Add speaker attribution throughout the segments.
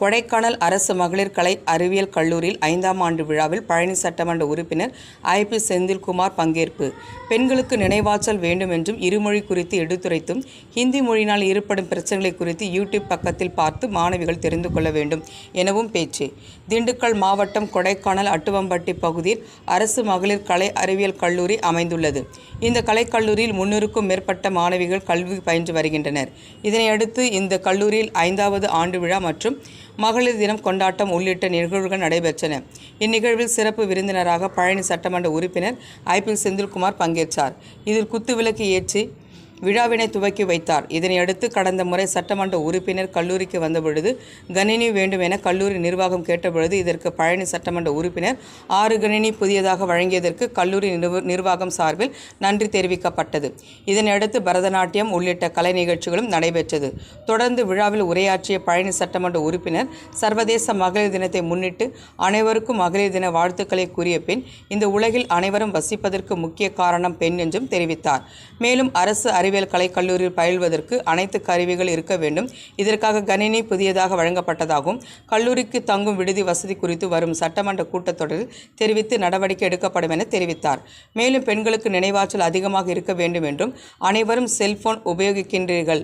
Speaker 1: கொடைக்கானல் அரசு மகளிர் கலை அறிவியல் கல்லூரியில் ஐந்தாம் ஆண்டு விழாவில் பழனி சட்டமன்ற உறுப்பினர் ஐ பி செந்தில்குமார் பங்கேற்பு. பெண்களுக்கு நினைவாற்றல் வேண்டும் என்றும் இருமொழி குறித்து எடுத்துரைத்தும் ஹிந்தி மொழியினால் ஏற்படும் பிரச்சனைகளை குறித்து யூடியூப் பக்கத்தில் பார்த்து மாணவிகள் தெரிந்து கொள்ள வேண்டும் எனவும் பேச்சு. திண்டுக்கல் மாவட்டம் கொடைக்கானல் அட்டுவம்பட்டி பகுதியில் அரசு மகளிர் கலை அறிவியல் கல்லூரி அமைந்துள்ளது. இந்த கலைக்கல்லூரியில் முன்னூறுக்கும் மேற்பட்ட மாணவிகள் கல்வி பயின்று வருகின்றனர். இதனையடுத்து இந்த கல்லூரியில் ஐந்தாவது ஆண்டு விழா மற்றும் மகளிர் தினம் கொண்டாட்டம் உள்ளிட்ட நிகழ்வுகள் நடைபெற்றன. இந்நிகழ்வில் சிறப்பு விருந்தினராக பழனி சட்டமன்ற உறுப்பினர் ஐ பி செந்தில்குமார் பங்கேற்றார். இதில் குத்துவிளக்கு ஏற்றி விழாவினை துவக்கி வைத்தார். இதனையடுத்து கடந்த முறை சட்டமன்ற உறுப்பினர் கல்லூரிக்கு வந்தபொழுது கணினி வேண்டும் என கல்லூரி நிர்வாகம் கேட்டபொழுது இதற்கு பழனி சட்டமன்ற உறுப்பினர் ஆறு கணினி புதியதாக வழங்கியதற்கு கல்லூரி நிர்வாகம் சார்பில் நன்றி தெரிவிக்கப்பட்டது. இதனையடுத்து பரதநாட்டியம் உள்ளிட்ட கலை நிகழ்ச்சிகளும் நடைபெற்றது. தொடர்ந்து விழாவில் உரையாற்றிய பழனி சட்டமன்ற உறுப்பினர் சர்வதேச மகளிர் தினத்தை முன்னிட்டு அனைவருக்கும் மகளிர் தின வாழ்த்துக்களை கூறிய பின் இந்த உலகில் அனைவரும் வசிப்பதற்கு முக்கிய காரணம் பெண் என்றும் தெரிவித்தார். மேலும் அரசு அறிவியல் கலைக் கல்லூரியில் பயில்வதற்கு அனைத்து கருவிகள் இருக்க வேண்டும். இதற்காக கணினி புதியதாக வழங்கப்பட்டதாகவும் கல்லூரிக்கு தங்கும் விடுதி வசதி குறித்து வரும் சட்டமன்ற கூட்டத்தொடரில் தெரிவித்து நடவடிக்கை எடுக்கப்படும் என தெரிவித்தார். மேலும் பெண்களுக்கு நினைவாற்றல் அதிகமாக இருக்க வேண்டும் என்றும் அனைவரும் செல்போன் உபயோகிக்கின்றீர்கள்.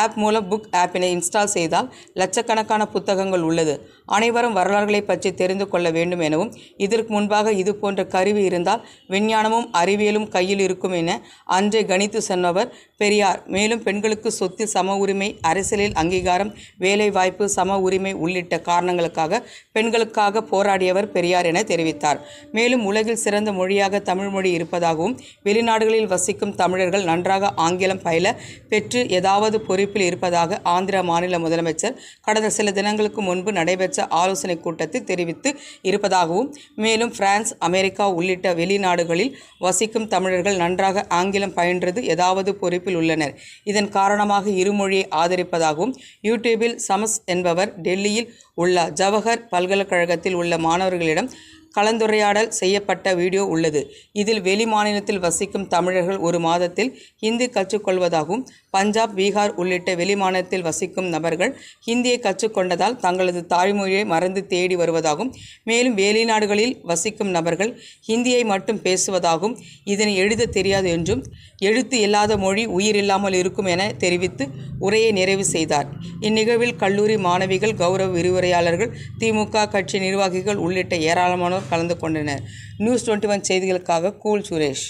Speaker 1: ஆப் மூலம் புக் ஆப்பினை இன்ஸ்டால் செய்தால் லட்சக்கணக்கான புத்தகங்கள் உள்ளது. அனைவரும் வரலாறுகளை பற்றி தெரிந்து கொள்ள வேண்டும் எனவும் இதற்கு முன்பாக இது போன்ற கருவி இருந்தால் விஞ்ஞானமும் அறிவியலும் கையில் இருக்கும் என அன்றே கணித்து சொன்னவர் பெரியார். மேலும் பெண்களுக்கு சொத்து சம உரிமை அரசியலில் அங்கீகாரம் வேலைவாய்ப்பு சம உரிமை உள்ளிட்ட காரணங்களுக்காக பெண்களுக்காக போராடியவர் பெரியார் என தெரிவித்தார். மேலும் உலகில் சிறந்த மொழியாக தமிழ் மொழி இருப்பதாகவும் வெளிநாடுகளில் வசிக்கும் தமிழர்கள் நன்றாக ஆங்கிலம் பயில பெற்று ஏதாவது பொறுப்பில் இருப்பதாக ஆந்திர மாநில முதலமைச்சர் கடந்த சில தினங்களுக்கு முன்பு நடைபெற்ற ஆலோசனை கூட்டத்தில் தெரிவித்து இருப்பதாகவும் மேலும் பிரான்ஸ் அமெரிக்கா உள்ளிட்ட வெளிநாடுகளில் வசிக்கும் தமிழர்கள் நன்றாக ஆங்கிலம் பயின்றது ஏதாவது பொறுப்பில் உள்ளனர். இதன் காரணமாக இருமொழியை ஆதரிப்பதாகவும் யூடியூபில் சமஸ் என்பவர் டெல்லியில் உள்ள ஜவஹர் பல்கலைக்கழகத்தில் உள்ள மாணவர்களிடம் கலந்துரையாடல் செய்யப்பட்ட வீடியோ உள்ளது. இதில் வெளிமாநிலத்தில் வசிக்கும் தமிழர்கள் ஒரு மாதத்தில் ஹிந்தி கற்றுக்கொள்வதாகவும் பஞ்சாப் பீகார் உள்ளிட்ட வெளிமாநிலத்தில் வசிக்கும் நபர்கள் ஹிந்தியை கற்றுக்கொண்டதால் தங்களது தாய்மொழியை மறந்து தேடி வருவதாகவும் மேலும் வெளிநாடுகளில் வசிக்கும் நபர்கள் ஹிந்தியை மட்டும் பேசுவதாகவும் இதனை எழுத தெரியாது என்றும் எழுத்து இல்லாத மொழி உயிர் இல்லாமல் இருக்கும் என தெரிவித்து உரையை நிறைவு செய்தார். இந்நிகழ்வில் கல்லூரி மாணவிகள் கௌரவ விரிவுரையாளர்கள் திமுக கட்சி நிர்வாகிகள் உள்ளிட்ட ஏராளமானோர் கலந்து கொண்டனர். நியூஸ் டுவெண்ட்டி ஒன் செய்திகளுக்காக கூல் சுரேஷ்.